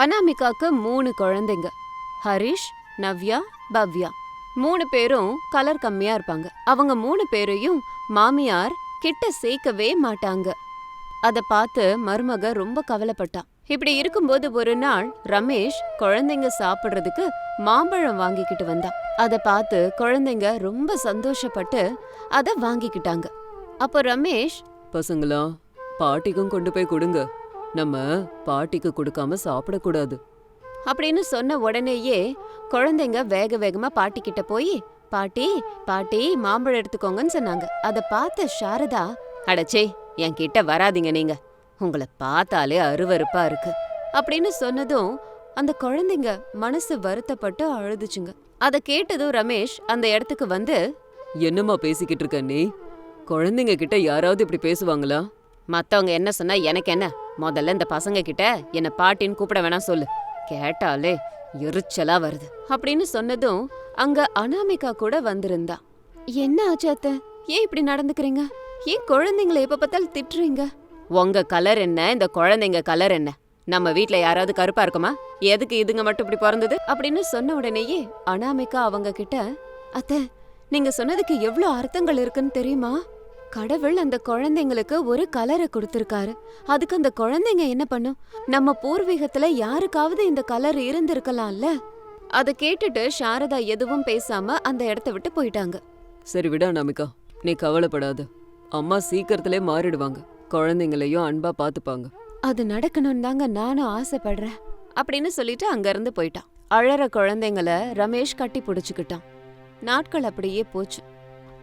அனாமிகாக்கு மூணு குழந்தைங்க. ஹரிஷ் நவ்யா பவ்யா. மூணு பேரும் கலர் கம்மியா இருப்பாங்க. அவங்க மூணு பேரையும் மாமியார் கிட்ட சேர்க்கவே மாட்டாங்க. அத பார்த்து மருமக ரொம்ப கவலைப்பட்டா. இப்படி இருக்கும்போது ஒரு நாள் ரமேஷ் குழந்தைங்க சாப்பிடுறதுக்கு மாம்பழம் வாங்கிக்கிட்டு வந்தான் அத பார்த்து குழந்தைங்க ரொம்ப சந்தோஷப்பட்டு அத வாங்கிக்கிட்டாங்க. அப்போ ரமேஷ் பசங்களா பாட்டிக்கும் கொண்டு போய் கொடுங்க. நம்ம பாட்டிக்கு கொடுக்காம சாப்பிடக்கூடாது. அப்படின்னு சொன்ன உடனேயே குழந்தைங்க வேக வேகமா பாட்டி கிட்ட போய் பாட்டி பாட்டி மாம்பழம் எடுத்துக்கோங்கன்னு சொன்னாங்க. அத பார்த்த சாரதா அடச்சே என் கிட்ட வராதீங்க நீங்க. உங்களை பார்த்தாலே அருவருப்பா இருக்கு. அப்படின்னு சொன்னதும் அந்த குழந்தைங்க மனசு வருத்தப்பட்டு அழுதுச்சுங்க. அத கேட்டதும் ரமேஷ் அந்த இடத்துக்கு வந்து என்னம்மா பேசிக்கிட்டு இருக்க நீ? குழந்தைங்க கிட்ட யாராவது இப்படி பேசுவாங்களா? மத்தவங்க என்ன சொன்னா எனக்கு என்ன? முதல்ல இந்த பசங்க கிட்ட என்ன பாட்டின்னு கூப்பிட வேணாம் சொல்லு. கேட்டாலே எரிச்சலா வருது. அப்படின்னு சொன்னதும் அங்க அனாமிகா கூட வந்திருந்தா. என்ன ஆச்சு அத்தை? ஏன் இப்படி நடந்துக்கிறீங்க? ஏன் குழந்தைங்கள எப்ப பார்த்தாலும் திட்டுறீங்க? உங்க கலர் என்ன? இந்த குழந்தைங்க கலர் என்ன? நம்ம வீட்ல யாராவது கருப்பா இருக்குமா? எதுக்கு இதுங்க மட்டும் இப்படி பிறந்தது? அப்படின்னு சொன்ன உடனேயே அனாமிகா அவங்க கிட்ட அத்தை நீங்க சொன்னதுக்கு எவ்ளோ அர்த்தங்கள் இருக்குன்னு தெரியுமா? கடவுள் அந்த குழந்தைங்களுக்கு ஒரு கலரை கொடுத்திருக்காரு. அதுக்கு அந்த குழந்தைங்க என்ன பண்ணும்? நம்ம பூர்வீகத்துல யாருக்காவது இந்த கலர் இருந்திருக்கலாம்ல? அத கேட்டுட்டு சாரதா எதுவும் பேசாம அந்த இடத்த விட்டு போயிட்டாங்க. சரி விடா நமிகா. நீ கவலைப்படாத. அம்மா சீக்கிரத்திலே மாறிடுவாங்க. குழந்தைங்களையும் அன்பா பாத்துப்பாங்க அது நடக்கணும்னு தாங்க நானும் ஆசைப்படுறேன். அப்படின்னு சொல்லிட்டு அங்க இருந்து போயிட்டான். அழற குழந்தைங்கள ரமேஷ் கட்டி பிடிச்சுக்கிட்டான். நாட்கள் அப்படியே போச்சு.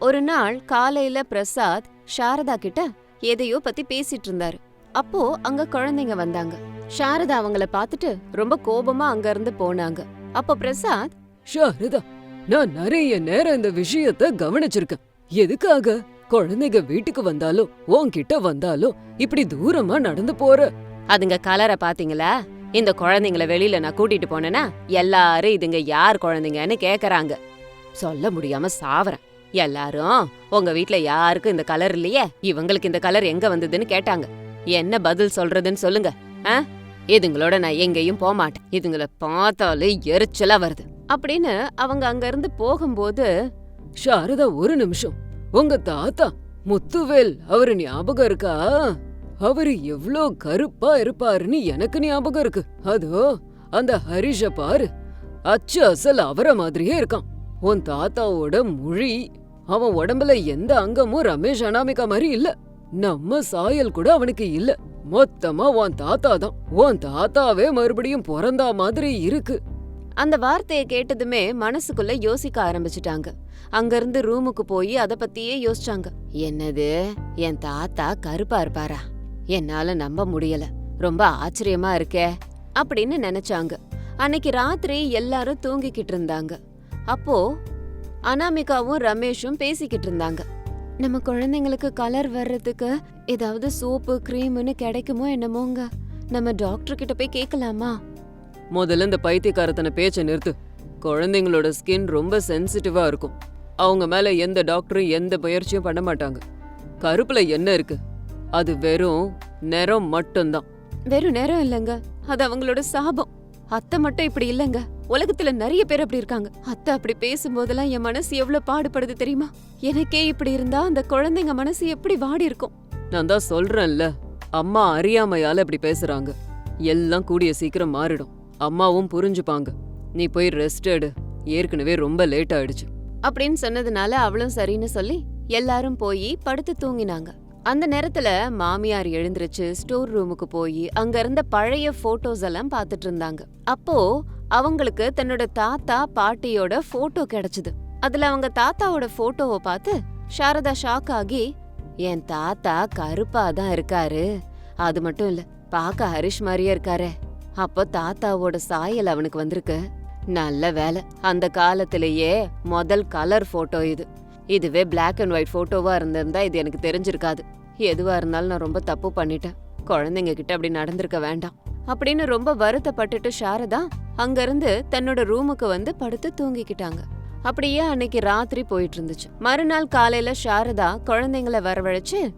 ஒரு நாள் காலையில பிரசாத் சாரதா கிட்ட எதையோ பத்தி பேசிட்டு இருந்தாரு. அப்போ அங்க குழந்தைங்க வந்தாங்க. சாரதா அவங்கள பார்த்துட்டு ரொம்ப கோபமா அங்க இருந்து போனாங்க. அப்போ பிரசாத் ஷாரதா நான் நிறைய நேரம் இந்த விஷயத்த கவனிச்சிருக்கேன். எதுக்காக? குழந்தைங்க வீட்டுக்கு வந்தாலும் உன்கிட்ட வந்தாலும் இப்படி தூரமா நடந்து போற? அதுங்க கலரை பாத்தீங்களா இந்த குழந்தைங்கள வெளியில நான் கூட்டிட்டு போனேன்னா எல்லாரும் இதுங்க யார் குழந்தைங்கன்னு கேக்குறாங்க. சொல்ல முடியாம சாவறேன். எல்லாரும் உங்க வீட்ல யாருக்கும் இந்த கலர் இல்லையே? இவங்களுக்கு இந்த கலர் எங்க வந்ததுன்னு கேட்டாங்க. என்ன பதில் சொல்றதுன்னு சொல்லுங்க. ஆ? இதுங்களோட நான் எங்கேயும் போக மாட்டேன். இதுங்கள பார்த்தாலே எரிச்சலா வருது. அப்படின்னு அவங்க அங்க இருந்து போகும்போது சாரதா ஒரு நிமிஷம். உங்க தாத்தா முத்துவேல் அவரு ஞாபகம் இருக்கா? அவரு எவ்ளோ கருப்பா இருப்பாருன்னு எனக்கு ஞாபகம் இருக்கு. அதோ அந்த ஹரிஷ பாரு. அச்சு அசல் அவர மாதிரியே இருக்கான். உன் தாத்தாவோட மொழி அவன் உடம்புல எந்த அங்கமும் ரமேஷ் அனாமிகா மாதிரி இல்ல. நம்ம சாயல் கூட அவனுக்கு இல்ல. மொத்தமா உன் தாத்தா தான். உன் தாத்தாவே மறுபடியும் பிறந்தா மாதிரி இருக்கு. அந்த வார்த்தையை கேட்டதுமே மனசுக்குள்ள யோசிக்க ஆரம்பிச்சிட்டாங்க. அங்கிருந்து ரூமுக்கு போய் அதை பத்தியே யோசிச்சாங்க. என்னது? என் தாத்தா கருப்பா இருப்பாரா? என்னால நம்ப முடியல. ரொம்ப ஆச்சரியமா இருக்கே. அப்படின்னு நினைச்சாங்க. அன்னைக்கு ராத்திரி எல்லாரும் தூங்கிக்கிட்டு இருந்தாங்க. அப்போ அனாமிகாவும் ரமேஷும் பேசிக்கிட்டு இருந்தாங்க. நம்ம குழந்தைங்களுக்கு கலர் வர்றதுக்கு ஏதாவது சோப்பு க்ரீம்னு கிடைக்குமோ என்னமோங்க? நம்ம டாக்டர் கிட்ட போய் கேட்கலாமா முதல்ல இந்த பைத்தியக்காரத்தன பேச்ச நிறுத்து. குழந்தைங்களோட ஸ்கின் ரொம்ப சென்சிட்டிவா இருக்கும். அவங்க மேல எந்த டாக்டரும் எந்த பயிற்சியும் பண்ண மாட்டாங்க. கருப்புல என்ன இருக்கு? அது வெறும் நிறம் மட்டும்தான். வெறும் நேரம் இல்லைங்க. அது அவங்களோட சாபம். அத்தை மட்டும் இப்படி இல்லைங்க. உலகத்துல நிறைய பேர் அப்படி இருக்காங்க. அத்தை அப்படி பேசும்போதெல்லாம் என் மனசு எவ்வளவு பாடுபடுது தெரியுமா? எனக்கே இப்படி இருந்தா அந்த குழந்தைங்க மனசு எப்படி வாடி இருக்கும்? நான் தான் சொல்றேன்ல அம்மா அறியாமையால இப்படி பேசுறாங்க. எல்லாம் கூடிய சீக்கிரம் மாறிடும். அம்மாவும் புரிஞ்சுப்பாங்க. நீ போய் ரெஸ்ட் எடு. ஏற்கனவே ரொம்ப லேட் ஆயிடுச்சு. அப்படின்னு சொன்னதுனால அவளும் சரின்னு சொல்லி எல்லாரும் போய் படுத்து தூங்கினாங்க. அந்த நேரத்துல மாமியார் எழுந்திருச்சு ஸ்டோர் ரூமுக்கு போய் அங்க இருந்த பழைய போட்டோஸ் எல்லாம் பார்த்துட்டு இருந்தாங்க. அப்போ அவங்களுக்கு தன்னோட தாத்தா பாட்டியோட போட்டோ கிடைச்சது. அதுல அவங்க தாத்தாவோட போட்டோவை பார்த்து சாரதா ஷாக் ஆகி என் தாத்தா கருப்பா தான் இருக்காரு. அது மட்டும் இல்ல பார்க்க ஹரிஷ் மாதிரியே இருக்காரே. அப்போ தாத்தாவோட சாயல் அவனுக்கு வந்திருக்கு. நல்ல வேலை. அந்த காலத்திலேயே முதல் கலர் போட்டோ இது. இதுவே பிளாக் அண்ட் ஒயிட் போட்டோவா இருந்திருந்தா இது எனக்கு தெரிஞ்சிருக்காது. எதுவா இருந்தாலும் நான் ரொம்ப தப்பு பண்ணிட்டேன். குழந்தைங்க கிட்ட அப்படி நடந்திருக்க வேண்டாம். அப்படின்னு ரொம்ப வருத்தப்பட்டுட்டு சாரதா அங்கிருந்து தன்னோட ரூமுக்கு வந்து படுத்து தூங்கிக்கிட்டாங்க. அப்படியே அன்னைக்கு ராத்திரி போயிட்டு இருந்துச்சு மறுநாள் காலையில சாரதா குழந்தைங்கள வரவழைச்சு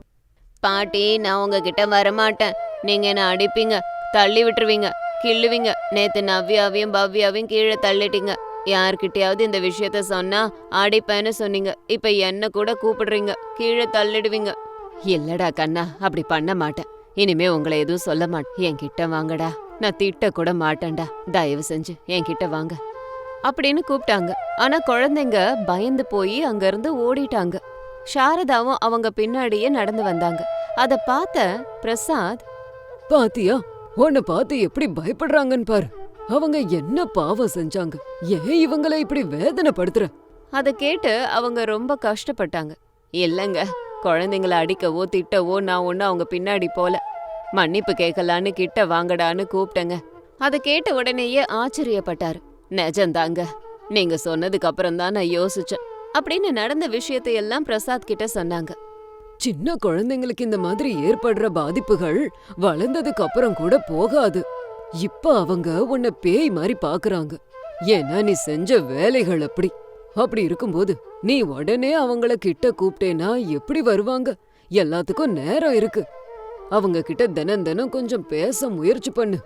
பாட்டி நான் உங்ககிட்ட வரமாட்டேன். நீங்க என்ன அடிப்பீங்க? தள்ளி விட்டுருவீங்க. கிள்ளுவீங்க. நேத்து நவ்யாவையும் பவ்யாவையும் கீழே தள்ளிட்டீங்க. யார்கிட்டயாவது இந்த விஷயத்த சொன்னா அடிப்பேன்னு சொன்னீங்க. இப்ப என்ன கூட கூப்பிடுறீங்க? கீழே தள்ளிடுவீங்க. இல்லடா கண்ணா அப்படி பண்ண மாட்டேன். இனிமே உங்களை எதுவும் சொல்ல மாட்டேன் என்கிட்ட வாங்கடா. நான் திட்ட கூட மாட்டேன்டா. தயவு செஞ்சு என்கிட்ட வாங்க. அப்படின்னு கூப்பிட்டாங்க ஆனா குழந்தைங்க பயந்து போய் அங்க இருந்து ஓடிட்டாங்க. சாரதாவும் அவங்க பின்னாடியே நடந்து வந்தாங்க. அத பார்த்த பிரசாத் பாத்தியா? உன்னை பார்த்து எப்படி பயப்படுறாங்கன்னு பாரு. அவங்க என்ன பாவம் செஞ்சாங்க? ஏன் இவங்கள இப்படி வேதனைப்படுத்துற? அத கேட்டு அவங்க ரொம்ப கஷ்டப்பட்டாங்க. இல்லைங்க குழந்தைங்கள அடிக்கவோ திட்டவோ நான் ஒன்னும் அவங்க பின்னாடி போல. மன்னிப்பு கேட்கலான்னு கிட்ட வாங்கடான்னு கூப்பிட்டேங்க. அத கேட்ட உடனேயே ஆச்சரியப்பட்டாரு. நிஜந்தாங்க நீங்க சொன்னதுக்கு அப்புறம் தான் நான் யோசிச்சேன். அப்படின்னு நடந்த விஷயத்தை எல்லாம் பிரசாத் கிட்ட சொன்னாங்க. சின்ன குழந்தைங்களுக்கு இந்த மாதிரி ஏற்படுற பாதிப்புகள் வளர்ந்ததுக்கு அப்புறம் கூட போகாது. இப்ப அவங்க உன்னை பேய் மாதிரி பாக்குறாங்க. ஏன்னா நீ செஞ்ச வேலைகள் அப்படி. அப்படி இருக்கும்போது நீ உடனே அவங்கள கிட்ட கூப்பிட்டேன்னா எப்படி வருவாங்க? எல்லாத்துக்கும் நேரம் இருக்கு. அவங்க கிட்ட தினம் தினம் கொஞ்சம் பேச முயற்சி பண்ணு.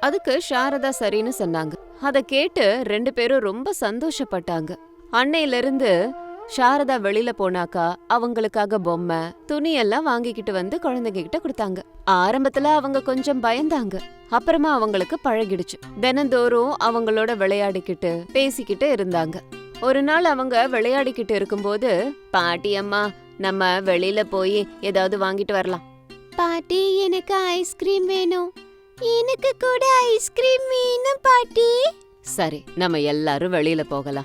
அதுக்கு சாரதா சரின்னு சொன்னாங்க. அதை கேட்டு ரெண்டு பேரும் ரொம்ப சந்தோஷப்பட்டாங்க. அன்னையில இருந்து சாரதா வெளியில போனாக்கா அவங்களுக்காக பொம்மை துணி எல்லாம் வாங்கிக்கிட்டு வந்து குழந்தைங்க கிட்ட கொடுத்தாங்க. ஆரம்பத்துல அவங்க கொஞ்சம் பயந்தாங்க. அப்புறமா அவங்களுக்கு பழகிடுச்சு. தினந்தோறும் அவங்களோட விளையாடிக்கிட்டு பேசிக்கிட்டு இருந்தாங்க. ஒரு நாள் அவங்க விளையாடிக்கிட்டு இருக்கும்போது பாட்டி அம்மா நம்ம வெளியில போய் ஏதாவது வாங்கிட்டு வரலாம். பாட்டி எனக்கு ஐஸ்கிரீம் வேணும். எனக்கு கூட ஐஸ்கிரீம் வேணும் பாட்டி. சரி நம்ம எல்லாரும் வெளியில போகலாம்.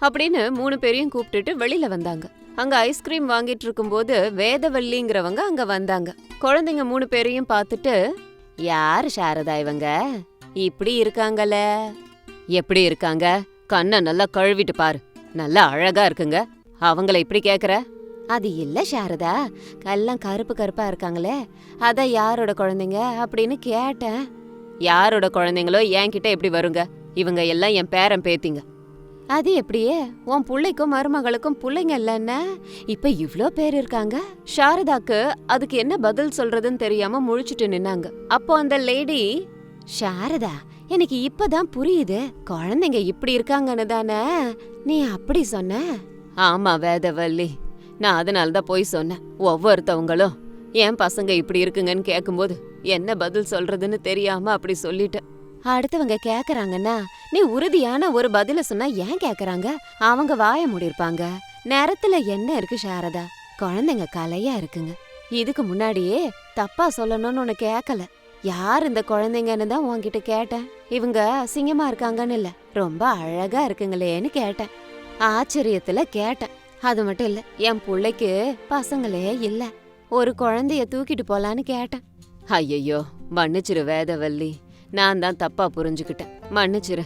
அப்படின்னு மூணு பேரையும் கூப்பிட்டுட்டு வெளியில வந்தாங்க. அங்க ஐஸ்கிரீம் வாங்கிட்டு இருக்கும்போது வேதவல்லிங்கிறவங்க அங்க வந்தாங்க. குழந்தைங்க மூணு பேரையும் பார்த்துட்டு யார் சாரதா இவங்க? இப்படி இருக்காங்கல எப்படி இருக்காங்க? கண்ணை நல்லா கழுவிட்டு பாரு. நல்லா அழகா இருக்குங்க. அவங்கள இப்படி கேக்குற? அது இல்ல சாரதா. எல்லாம் கருப்பு கருப்பா இருக்காங்களே. அதான் யாரோட குழந்தைங்க அப்படின்னு கேட்டேன். யாரோட குழந்தைங்களோ என்கிட்ட எப்படி வருங்க? இவங்க எல்லாம் என் பேரன் பேத்திங்க. அது எப்படியே? உன் புள்ளைக்கும் மருமகளுக்கும் புள்ளைங்க இல்லைன்னா? இப்ப இவ்ளோ பேர் இருக்காங்க. சாரதாக்கு அதுக்கு என்ன பதில் சொல்றதுன்னு தெரியாம முழிச்சிட்டு நின்னாங்க. அப்போ அந்த லேடி சாரதா எனக்கு இப்பதான் புரியுது. குழந்தைங்க இப்படி இருக்காங்கன்னு தானே. நீ அப்படி சொன்ன? ஆமா வேதவல்லி. நான் அதனால தான் போய் சொன்னேன். ஒவ்வொருத்தவங்களும் என் பசங்க இப்படி இருக்குங்கன்னு கேட்கும்போது என்ன பதில் சொல்றதுன்னு தெரியாம அப்படி சொல்லிட்டேன் அடுத்தவங்க கேக்குறாங்கன்னா நீ உறுதியான ஒரு பதில சொன்னா ஏன் கேக்குறாங்க? அவங்க வாய மூடிருப்பாங்க நேரத்துல என்ன இருக்கு சாரதா? குழந்தைங்க கலையா இருக்குங்க. இதுக்கு முன்னாடியே தப்பா சொல்லணும்னு உனக்கு கேக்கல. யார் இந்த குழந்தைங்கன்னு தான் உன்கிட்ட கேட்டேன். இவங்க அசிங்கமா இருக்காங்கன்னு இல்ல. ரொம்ப அழகா இருக்குங்களேன்னு கேட்டேன். ஆச்சரியத்துல கேட்டேன். அது மட்டும் இல்ல என் பிள்ளைக்கு பசங்களே இல்ல. ஒரு குழந்தைய தூக்கிட்டு போலான்னு கேட்டேன். ஐயையோ மன்னிச்சிரு வேதவல்லி. நான் தான் தப்பா புரிஞ்சுக்கிட்டேன். மன்னிச்சிரு.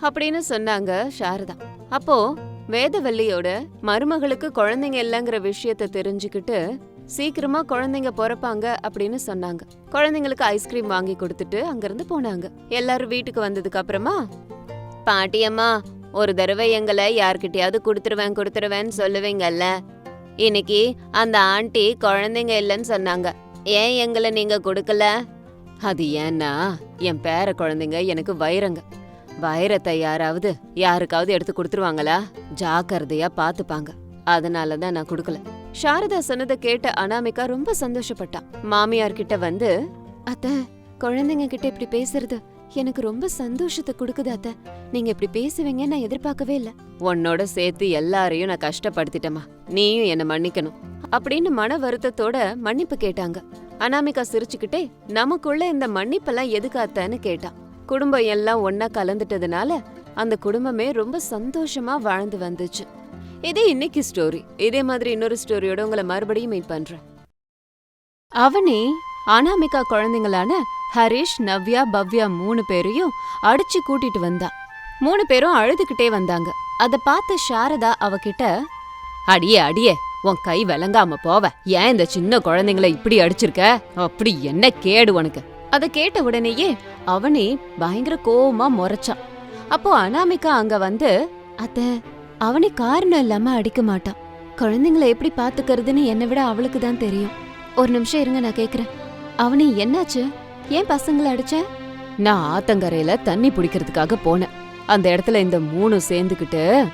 அப்படின்னு சொன்னாங்க சாரதா. அப்போ வேதவல்லியோட மருமகளுக்கு குழந்தைங்க இல்லைங்கிற விஷயத்த தெரிஞ்சுக்கிட்டு சீக்கிரமா குழந்தைங்க பிறப்பாங்க அப்படின்னு சொன்னாங்க. குழந்தைங்களுக்கு ஐஸ்கிரீம் வாங்கி கொடுத்துட்டு அங்கிருந்து போனாங்க. எல்லாரும் வீட்டுக்கு வந்ததுக்கு அப்புறமா பாட்டியம்மா ஒரு தடவை எங்களை யார்கிட்டயாவது கொடுத்துருவேன் கொடுத்துருவேன்னு சொல்லுவீங்கல்ல. இன்னைக்கு அந்த ஆண்டி குழந்தைங்க இல்லைன்னு சொன்னாங்க. ஏன் எங்களை நீங்க கொடுக்கல? அது ஏன்னா என் பேர குழந்தைங்க எனக்கு வைரங்க. வைரத்தை யாராவது யாருக்காவது எடுத்து கொடுத்துருவாங்களா? ஜாக்கிரதையா பாத்துப்பாங்க அதனால தான் நான் கொடுக்கல. சாரதா சொன்னதை கேட்ட அனாமிகா ரொம்ப சந்தோஷப்பட்டான் மாமியார் கிட்ட வந்து அத்த குழந்தைங்க கிட்ட இப்படி பேசுறது எனக்கு ரொம்ப சந்தோஷத்தை கொடுக்குது அத்த. நீங்க இப்படி பேசுவீங்க நான் எதிர்பார்க்கவே இல்ல. உன்னோட சேர்த்து எல்லாரையும் நான் கஷ்டப்படுத்திட்டேமா நீயும் என்ன மன்னிக்கணும். அப்படின்னு மன வருத்தத்தோட மன்னிப்பு கேட்டாங்க. அனாமிகா சிரிச்சுக்கிட்டே நமக்குள்ள இந்த மன்னிப்பெல்லாம் எதுக்காத்தன்னு கேட்டான் குடும்பம் எல்லாம் ஒன்னா கலந்துட்டதுனால அந்த குடும்பமே ரொம்ப சந்தோஷமா வாழ்ந்து வந்துச்சு. இதே இன்னைக்கு ஸ்டோரி இதே மாதிரி இன்னொரு ஸ்டோரியோட உங்களை மறுபடியும் மீட் பண்றேன். அவனி அனாமிகா குழந்தைங்களான ஹரிஷ் நவ்யா பவ்யா மூணு பேரையும் அடிச்சு கூட்டிட்டு வந்தா. மூணு பேரும் அழுதுகிட்டே வந்தாங்க. அத பார்த்த சாரதா அவகிட்ட அடியே அடியே உன் கை விளங்காம போவ. ஏன் இந்த சின்ன குழந்தைங்கள இப்படி அடிச்சிருக்க? அப்படி என்ன கேடு உனக்கு? அத கேட்ட உடனேயே அவனி பயங்கர கோவமா முறைச்சான். அப்போ அனாமிகா அங்க வந்து அத்த அவனி காரணம் இல்லாம அடிக்க மாட்டான். குழந்தைங்கள எப்படி பாத்துக்கிறதுன்னு என்னை விட அவளுக்கு தான் தெரியும். ஒரு நிமிஷம் இருங்க நான் கேக்குறேன். அவனி என்னாச்சு? ஏன் பசங்களை அடிச்ச? நான் ஆத்தங்கரையில தண்ணி பிடிக்கிறதுக்காக போனேன். அந்த இடத்துல இந்த மூணு சேர்ந்துக்கிட்டு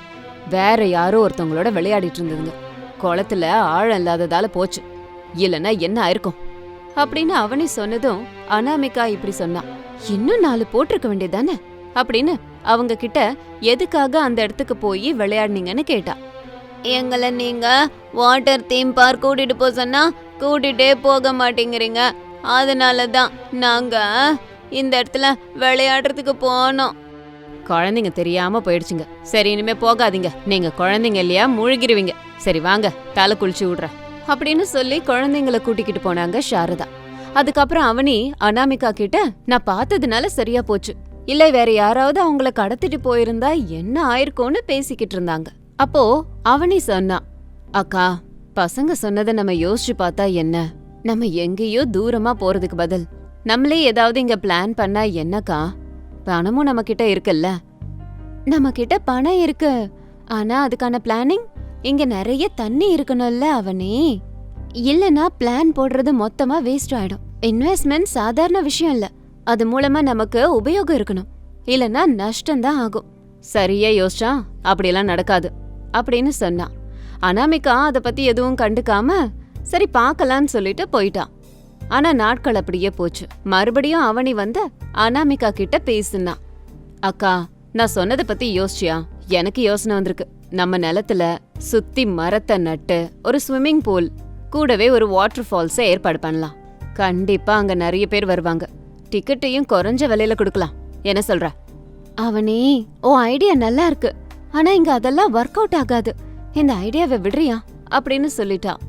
வேற யாரோ ஒருத்தவங்களோட விளையாடிட்டு இருந்ததுங்க. குளத்துல ஆழம் இல்லாததால போச்சு. இல்லனா என்ன ஆயிருக்கும்? அப்படின்னு அவனி சொன்னதும் அனாமிகா இப்படி சொன்னா. இன்னும் நாலு போட்டிருக்க வேண்டியதானே அப்படின்னு அவங்க கிட்ட எதுக்காக அந்த இடத்துக்கு போய் விளையாடுனீங்கன்னு கேட்டா. எங்களை நீங்க வாட்டர் தீம் பார்க் கூட்டிட்டு போக சொன்னா கூட்டிட்டே போக மாட்டேங்கிறீங்க. அதனால தான் நாங்க இந்த இடத்துல விளையாடுறதுக்கு போனோம். குழந்தைங்க தெரியாம போயிடுச்சுங்க. சரி இனிமே போகாதீங்க. நீங்க குழந்தைங்க இல்லையா முழுகிருவீங்க. சரி வாங்க தலை குளிச்சு விடுறேன். அப்படின்னு சொல்லி குழந்தைங்கள கூட்டிக்கிட்டு போனாங்க சாரதா அதுக்கப்புறம் அவனி அனாமிகா கிட்ட நான் பார்த்ததுனால சரியா போச்சு. இல்ல வேற யாராவது அவங்கள கடத்திட்டு போயிருந்தா என்ன ஆயிருக்கும்னு பேசிக்கிட்டு இருந்தாங்க. அப்போ அவனி சொன்னான் அக்கா பசங்க சொன்னதை நம்ம யோசிச்சு பார்த்தா என்ன? நம்ம எங்கேயோ தூரமா போறதுக்கு பதில். நம்மளே ஏதாவது இங்க பிளான் பண்ணா என்னக்கா? பணமும் நம்ம கிட்ட இருக்குல்ல? நம்ம கிட்ட பணம் இருக்கு. ஆனா அதுக்கான பிளானிங் இங்க நிறைய தண்ணி இருக்கணும்ல அவனே. இல்லனா பிளான் போடுறது மொத்தமா வேஸ்ட் ஆயிடும். இன்வெஸ்ட்மெண்ட் சாதாரண விஷயம் இல்லை. அது மூலமா நமக்கு உபயோகம் இருக்கணும். இல்லைன்னா நஷ்டம் தான் ஆகும். சரியா யோசிச்சா அப்படியெல்லாம் நடக்காது அப்படின்னு சொன்னா. அனாமிகா அதை பத்தி எதுவும் கண்டுக்காம சரி பார்க்கலான்னு சொல்லிட்டு போயிட்டான் ஆனா நாட்கள் அப்படியே போச்சு. மறுபடியும் அவனி வந்து அனாமிகா கிட்ட பேசினான் அக்கா நான் சொன்னதை பத்தி யோசிச்சியா? எனக்கு யோசனை வந்திருக்கு. நம்ம நிலத்துல சுத்தி மரத்தை நட்டு ஒரு ஸ்விம்மிங் பூல் கூடவே ஒரு வாட்டர் ஃபால்ஸை ஏற்பாடு பண்ணலாம். கண்டிப்பா அங்க நிறைய பேர் வருவாங்க. டிக்கெட்டையும் குறைஞ்ச விலையில கொடுக்கலாம். என்ன சொல்ற? அவனே ஓ ஐடியா நல்லா இருக்கு. ஆனா இங்க அதெல்லாம் ஒர்க் அவுட் ஆகாது. இந்த ஐடியாவை விடுறியா? அப்படின்னு சொல்லிட்டான்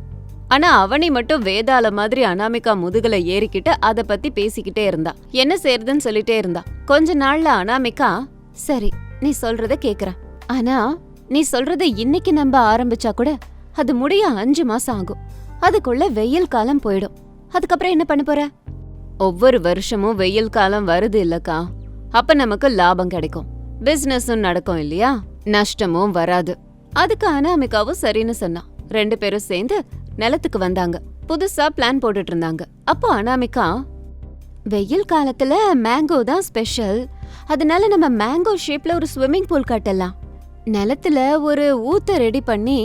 ஆனா அவனி மட்டும் வேதால மாதிரி அனாமிகா முதுகுல ஏறிக்கிட்டு அத பத்தி பேசிக்கிட்டே இருந்தா. என்ன செய்யறதுன்னு சொல்லிட்டே இருந்தா. கொஞ்ச நாள்ல அனாமிகா சரி நீ சொல்றத கேக்குற ஆனா நீ சொல்றத இன்னைக்கு நம்ப ஆரம்பிச்சா கூட அது முடிய அஞ்சு மாசம் ஆகும். அதுக்குள்ள வெயில் காலம் போயிடும். அதுக்கப்புறம் என்ன பண்ண போற? ஒவ்வொரு வருஷமும் வெயில் காலம் வருது இல்லக்கா. அப்ப நமக்கு லாபம் கிடைக்கும். பிசினஸும் நடக்கும் இல்லையா? நஷ்டமும் வராது. அதுக்கு அனாமிகாவும் சரின்னு சொன்னான். ரெண்டு பேரும் சேர்ந்து நிலத்துக்கு வந்தாங்க. புதுசா பிளான் போட்டுட்டு இருந்தாங்க. அப்போ அனாமிகா வெயில் காலத்துல மேங்கோ தான் ஸ்பெஷல் அதனால நம்ம மேங்கோ ஷேப்ல ஒரு ஸ்விம்மிங் பூல் கட்டலாம். நிலத்துல ஒரு ஊத்த ரெடி பண்ணி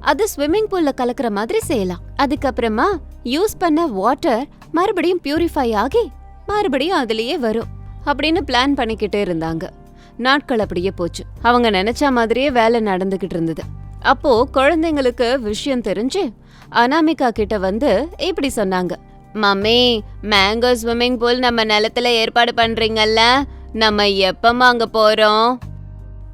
அது ஸ்விம்மிங் பூல்ல கலக்குற மாதிரி செய்யலாம். அதுக்கப்புறமா யூஸ் பண்ண வாட்டர் மறுபடியும் பியூரிஃபை ஆகி மறுபடியும் அதுலயே வரும் அப்படின்னு பிளான் பண்ணிக்கிட்டே இருந்தாங்க. நாட்கள் அப்படியே போச்சு. அவங்க நினைச்ச மாதிரியே வேலை நடந்துகிட்டு இருந்தது. அப்போ குழந்தைங்களுக்கு விஷயம் தெரிஞ்சு அனாமிகா கிட்ட வந்து இப்படி சொன்னாங்க. மம்மி மேங்கோ ஸ்விம்மிங் பூல் நம்ம நிலத்துல ஏற்பாடு பண்றீங்கல்ல? நம்ம எப்பமா அங்க போறோம்?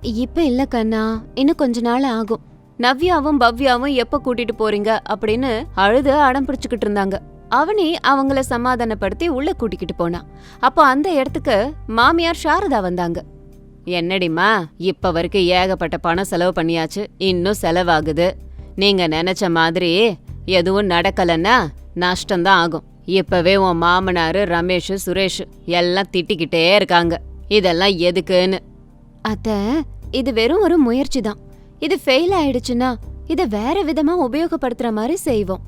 இப்ப இல்ல கண்ணா. இன்னும் கொஞ்ச நாள் ஆகும். நவ்யாவும் பவ்யாவும் எப்ப கூட்டிட்டு போறீங்க? அப்படின்னு அழுது அடம் பிடிச்சுக்கிட்டு இருந்தாங்க. அவனி அவங்கள சமாதானப்படுத்தி உள்ள கூட்டிக்கிட்டு போனான் அப்போ அந்த இடத்துக்கு மாமியார் சாரதா வந்தாங்க. என்னடிமா இப்ப வரைக்கும் ஏகப்பட்ட பணம் செலவு பண்ணியாச்சு இன்னும் செலவாகுது. நீங்க நினைச்ச மாதிரி எதுவும் நடக்கலன்னா நஷ்டம்தான் ஆகும். இப்பவே உன் மாமனாரு ரமேஷ் சுரேஷ் எல்லாம் திட்டிக்கிட்டே இருக்காங்க. இதெல்லாம் எதுக்குன்னு. அத்த இது வெறும் ஒரு முயற்சி தான். இது ஃபெயில் ஆயிடுச்சுன்னா இதை வேற விதமா உபயோகப்படுத்துற மாதிரி செய்வோம்.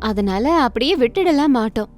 அதனால அப்படியே விட்டுடலாம் மாட்டோம்.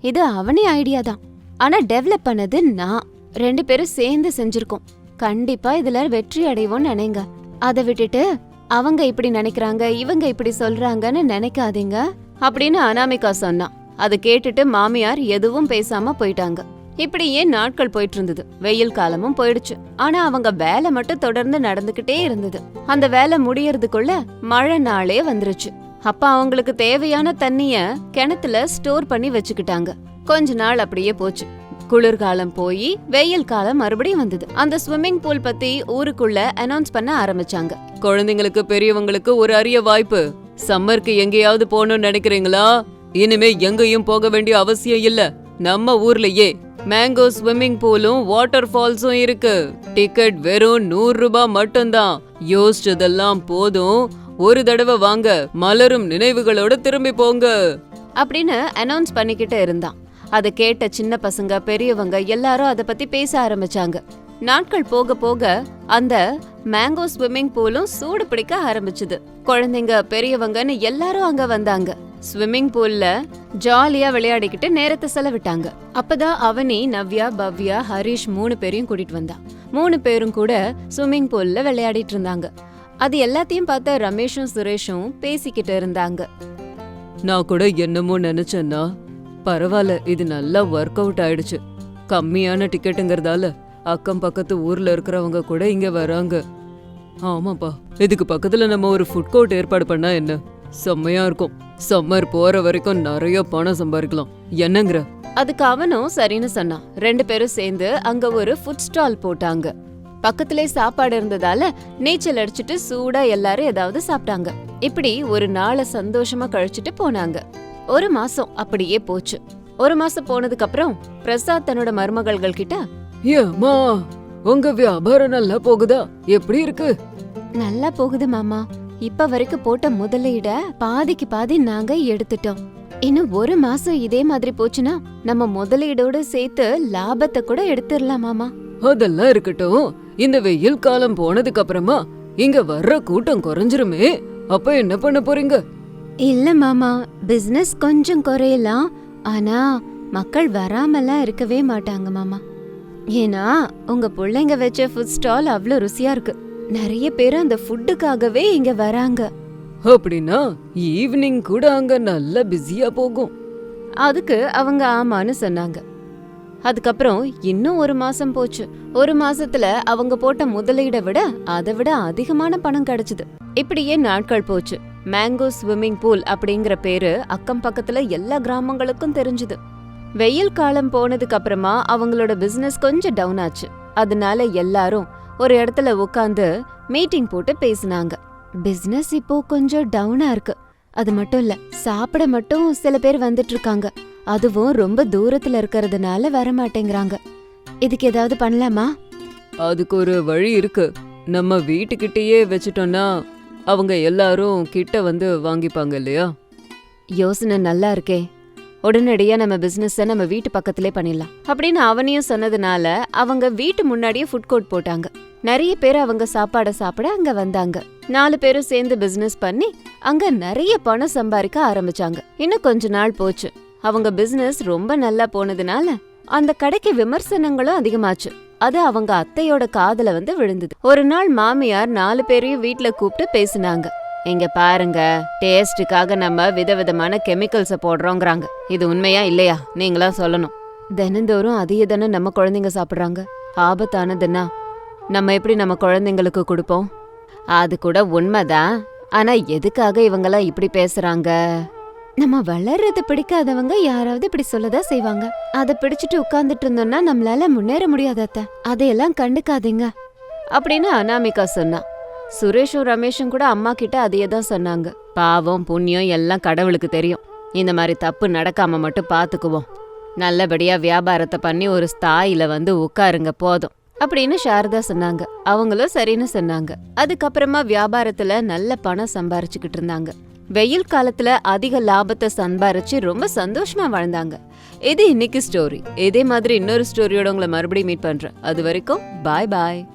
இது அவனே ஐடியா தான். ஆனா டெவலப் பண்ணது நான். ரெண்டு பேரும் சேர்ந்து செஞ்சிருக்கோம். கண்டிப்பா இதுல வெற்றி அடைவோம்னு நினைங்க. அதை விட்டுட்டு அவங்க இப்படி நினைக்கிறாங்க இவங்க இப்படி சொல்றாங்கன்னு நினைக்காதீங்க அப்படின்னு அனாமிகா சொன்னான் அதை கேட்டுட்டு மாமியார் எதுவும் பேசாம போயிட்டாங்க. இப்படியே நாட்கள் போயிட்டு இருந்தது வெயில் காலமும் போயிடுச்சு. ஆனா அவங்க வேலை மட்டும் தொடர்ந்து நடந்துகிட்டே இருந்தது. அந்த வேலை முடியறதுக்குள்ள மழை நாளே வந்துருச்சு. அப்ப அவங்களுக்கு தேவையான தண்ணிய கிணத்துல ஸ்டோர் பண்ணி வச்சுக்கிட்டாங்க. கொஞ்ச நாள் அப்படியே போச்சு. குளிர்காலம் போய் வெயில் காலம் மறுபடியும் வந்தது. அந்த ஸ்விம்மிங் பூல் பத்தி ஊருக்குள்ள அனௌன்ஸ் பண்ண ஆரம்பிச்சாங்க. குழந்தைங்களுக்கு பெரியவங்களுக்கு ஒரு அரிய வாய்ப்பு. சம்மருக்கு எங்கேயாவது போகணும்னு நினைக்கிறீங்களா? இனிமே எங்கேயும் போக வேண்டிய அவசியம் இல்ல. நம்ம ஊர்லயே மேங்கோ ஸ்விம்மிங் பூலும் வாட்டர் ஃபால்ஸும் இருக்கு. டிக்கெட் வெறும் நூறு ரூபாய் மட்டும்தான். யோசிச்சதெல்லாம் போதும். ஒரு தடவை வாங்க மலரும் நினைவுகளோட திரும்பி போங்க. அப்படின்னு அனௌன்ஸ் பண்ணிக்கிட்டு இருந்தான். அதை கேட்ட சின்ன பசங்க பெரியவங்க எல்லாரும் அதை பத்தி பேச ஆரம்பிச்சாங்க. நாட்கள் போக போக அந்த மேங்கோ ஸ்விம்மிங் பூலும் சூடு பிடிக்க ஆரம்பிச்சது. குழந்தைங்க பெரியவங்கன்னு எல்லாரும் அங்க வந்தாங்க. ஸ்விம்மிங் பூல்ல ஜாலியா விளையாடிக்கிட்டு நேரத்தை செலவிட்டாங்க. அப்பதான் அவனி நவ்யா பவ்யா ஹரிஷ் மூணு பேரையும் கூட்டிட்டு வந்தா. மூணு பேரும் கூட ஸ்விம்மிங் பூல்ல விளையாடிட்டு இருந்தாங்க. அது எல்லாத்தையும் பார்த்த ரமேஷும் சுரேஷும் பேசிக்கிட்டு இருந்தாங்க. நான் கூட என்னமோ நினைச்சேன்னா பரவாயில்ல இது நல்லா ஒர்க் அவுட் ஆயிடுச்சு. கம்மியான டிக்கெட்டுங்கிறதால அக்கம் பக்கத்து ஊர்ல இருக்கிறவங்க கூட இங்க வராங்க. ஆமாப்பா இதுக்கு பக்கத்துல நம்ம ஒரு ஃபுட் கோர்ட் ஏற்பாடு பண்ணா என்ன? செம்மையா இருக்கும். சம்மர் போற வரைக்கும் நிறைய பணம் சம்பாதிக்கலாம் என்னங்கிற? அதுக்கு அவனும் சரின்னு சொன்னான். ரெண்டு பேரும் சேர்ந்து அங்க ஒரு ஃபுட் ஸ்டால் போட்டாங்க. பக்கத்திலே சாப்பாடு இருந்ததால நீச்சல் அடிச்சிட்டு சூடா எல்லாரும் ஏதாவது சாப்பிட்டாங்க. இப்படி ஒரு நாளை சந்தோஷமா கழிச்சிட்டு போனாங்க. ஒரு மாசம் அப்படியே போச்சு. ஒரு மாசம் போனதுக்கு அப்புறம் பிரசாத் தன்னோட மருமகள்கள் கிட்ட ஏம்மா உங்க வியாபாரம் நல்லா போகுதா? எப்படி இருக்கு? நல்லா போகுது மாமா. இப்ப வரைக்கும் போட்ட முதலீட பாதிக்கு பாதி நாங்க எடுத்துட்டோம். இன்னும் ஒரு மாசம் இதே மாதிரி போச்சுன்னா நம்ம முதலீடோட சேர்த்து லாபத்தை கூட எடுத்துடலாம் மாமா. அதெல்லாம் இருக்கட்டும். இந்த வெயில் காலம் போனதுக்கு அப்புறமா இங்க வர்ற கூட்டம் குறைஞ்சிருமே. அப்ப என்ன பண்ண போறீங்க? இல்ல மாமா பிசினஸ் கொஞ்சம் குறையலாம். ஆனா மக்கள் வராமலாம் இருக்கவே மாட்டாங்க மாமா. ஏன்னா உங்க பிள்ளைங்க வச்ச ஃபுட் ஸ்டால் அவ்வளோ ருசியா இருக்கு. நிறைய பேர் அந்த ஃபுட்டுக்காகவே இங்க வராங்க. அப்படின்னா ஈவினிங் கூட அங்க நல்லா பிஸியா போகும். அதுக்கு அவங்க ஆமான்னு சொன்னாங்க. அதுக்கப்புறம் இன்னும் ஒரு மாசம் போச்சு. ஒரு மாசத்துல அவங்க போட்ட முதலீடை விட அதை விட அதிகமான பணம் கிடைச்சது. இப்படியே நாட்கள் போச்சு. மேங்கோ ஸ்விம்மிங் பூல் அப்படிங்கிற பேரு அக்கம் பக்கத்துல எல்லா கிராமங்களுக்கும் தெரிஞ்சது. வெயில் காலம் போனதுக்கு அப்புறமா அவங்களோட பிசினஸ் கொஞ்சம் டவுன் ஆச்சு. அதனால எல்லாரும் ஒரு இடத்துல உட்காந்து மீட்டிங் போட்டு பேசினாங்க. பிசினஸ் இப்போ கொஞ்சம் டவுனா இருக்கு. அது மட்டும் இல்ல சாப்பிட மட்டும் சில பேர் வந்துட்டு இருக்காங்க. அதுவும் ரொம்ப தூரத்துல இருக்கறதுனால வர மாட்டேங்கிறாங்க இதுக்கு ஏதாவது பண்ணலாமா? அதுக்கு ஒரு வழி இருக்கு. நம்ம வீட்டுக்கிட்டயே வச்சுட்டோம்னா அவங்க எல்லாரும் கிட்ட வந்து வாங்கிப்பாங்க இல்லையா? யோசனை நல்லா இருக்கே. உடனடியா நம்ம பிசினஸ நம்ம வீட்டு பக்கத்திலே பண்ணிடலாம். அப்படின்னு அவனையும் சொன்னதுனால அவங்க வீட்டு முன்னாடியே ஃபுட் கோர்ட் போட்டாங்க. நிறைய பேர் அவங்க சாப்பாட சாப்பிட அங்க வந்தாங்க. நாலு பேரும் சேர்ந்து பிசினஸ் பண்ணி அங்க நிறைய பணம் சம்பாதிக்க ஆரம்பிச்சாங்க. இன்னும் கொஞ்ச நாள் போச்சு. அவங்க பிசினஸ் ரொம்ப நல்லா போனதுனால அந்த கடைக்கு விமர்சனங்களும் அதிகமாச்சு. அது அவங்க அத்தையோட காதல வந்து விழுந்தது. ஒரு நாள் மாமியார் நாலு பேரையும் வீட்ல கூப்பிட்டு பேசினாங்க. இங்க பாருங்க டேஸ்டுக்காக நம்ம விதவிதமான கெமிக்கல்ஸ போடுறோங்கிறாங்க. இது உண்மையா இல்லையா? நீங்களா சொல்லணும். தினந்தோறும் அதையே தானே நம்ம குழந்தைங்க சாப்பிடுறாங்க. ஆபத்தானதுன்னா நம்ம எப்படி நம்ம குழந்தைங்களுக்கு கொடுப்போம்? அது கூட உண்மைதான். ஆனா எதுக்காக இவங்கெல்லாம் இப்படி பேசுறாங்க? நம்ம வளர்றது பிடிக்காதவங்க யாராவது இப்படி சொல்லதா செய்வாங்க. அதை பிடிச்சிட்டு உட்கார்ந்துட்டு இருந்தோம்னா நம்மளால முன்னேற முடியாது அத்தை. அதையெல்லாம் கண்டுக்காதீங்க. அப்படின்னு அனாமிகா சொன்னா. சுரேஷும் ரமேஷும் கூட அம்மா கிட்ட அதையே தான் சொன்னாங்க. பாவம் புண்ணியம் எல்லாம் கடவுளுக்கு தெரியும். இந்த மாதிரி தப்பு நடக்காம மட்டும் பாத்துக்குவோம். நல்லபடியா வியாபாரத்தை பண்ணி ஒரு ஸ்தாயில வந்து உட்காருங்க போதும். அப்படின்னு சாரதா சொன்னாங்க. அவங்களும் சரின்னு சொன்னாங்க. அதுக்கப்புறமா வியாபாரத்துல நல்ல பணம் சம்பாரிச்சுக்கிட்டு இருந்தாங்க. வெயில் காலத்துல அதிக லாபத்தை சம்பாரிச்சு ரொம்ப சந்தோஷமா வாழ்ந்தாங்க. இது இன்னைக்கு ஸ்டோரி இதே மாதிரி இன்னொரு ஸ்டோரியோட உங்களை மறுபடியும் மீட் பண்றேன். அது வரைக்கும் பாய் பாய்